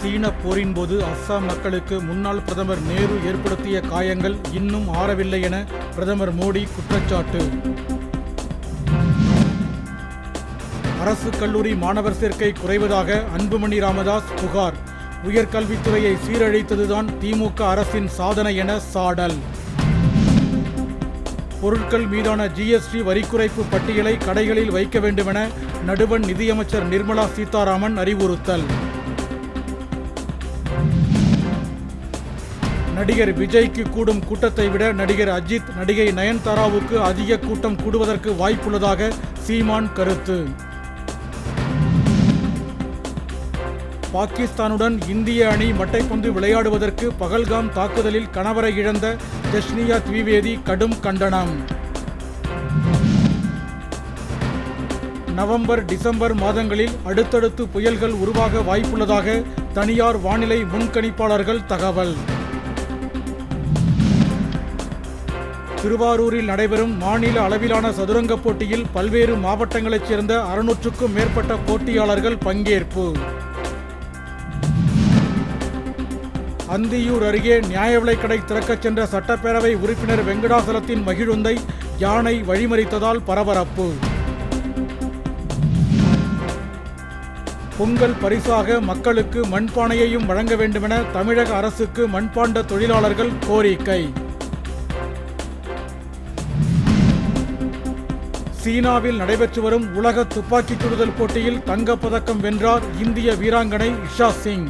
சீன போரின் போது அஸ்ஸாம் மக்களுக்கு முன்னாள் பிரதமர் நேரு ஏற்படுத்திய காயங்கள் இன்னும் ஆறவில்லை என பிரதமர் மோடி குற்றச்சாட்டு. அரசு கல்லூரி மாணவர் சேர்க்கை குறைவதாக அன்புமணி ராமதாஸ் புகார். உயர்கல்வித்துறையை சீரழித்ததுதான் திமுக அரசின் சாதனை என சாடல். பொருட்கள் மீதான ஜிஎஸ்டி வரி குறைப்பு பட்டியலை கடைகளில் வைக்க வேண்டுமென நடுவண் நிதியமைச்சர் நிர்மலா சீதாராமன் அறிவுறுத்தல். நடிகர் விஜய்க்கு கூடும் கூட்டத்தை விட நடிகர் அஜித் நடிகை நயன்தாராவுக்கு அதிக கூட்டம் கூடுவதற்கு வாய்ப்புள்ளதாக சீமான் கருத்து. பாகிஸ்தானுடன் இந்திய அணி மட்டைப்பந்து விளையாடுவதற்கு பகல்காம் தாக்குதலில் கணவரை இழந்த ஜஸ்னியா திவிவேதி கடும் கண்டனம். நவம்பர் டிசம்பர் மாதங்களில் அடுத்தடுத்து புயல்கள் உருவாக வாய்ப்புள்ளதாக தனியார் வானிலை முன்கணிப்பாளர்கள் தகவல். திருவாரூரில் நடைபெறும் மாநில அளவிலான சதுரங்கப் போட்டியில் பல்வேறு மாவட்டங்களைச் சேர்ந்த அறுநூற்றுக்கும் மேற்பட்ட போட்டியாளர்கள் பங்கேற்பு. அந்தியூர் அருகே நியாய விலைக்கடை திறக்கச் சென்ற சட்டப்பேரவை உறுப்பினர் வெங்கடாசலத்தின் மகிழுந்தை யானை வழிமறித்ததால் பரபரப்பு. பொங்கல் பரிசாக மக்களுக்கு மண்பானையையும் வழங்க வேண்டுமென தமிழக அரசுக்கு மண்பாண்ட தொழிலாளர்கள் கோரிக்கை. சீனாவில் நடைபெற்று வரும் உலக துப்பாக்கிச் சுடுதல் போட்டியில் தங்கப்பதக்கம் வென்றார் இந்திய வீராங்கனை இஷா சிங்.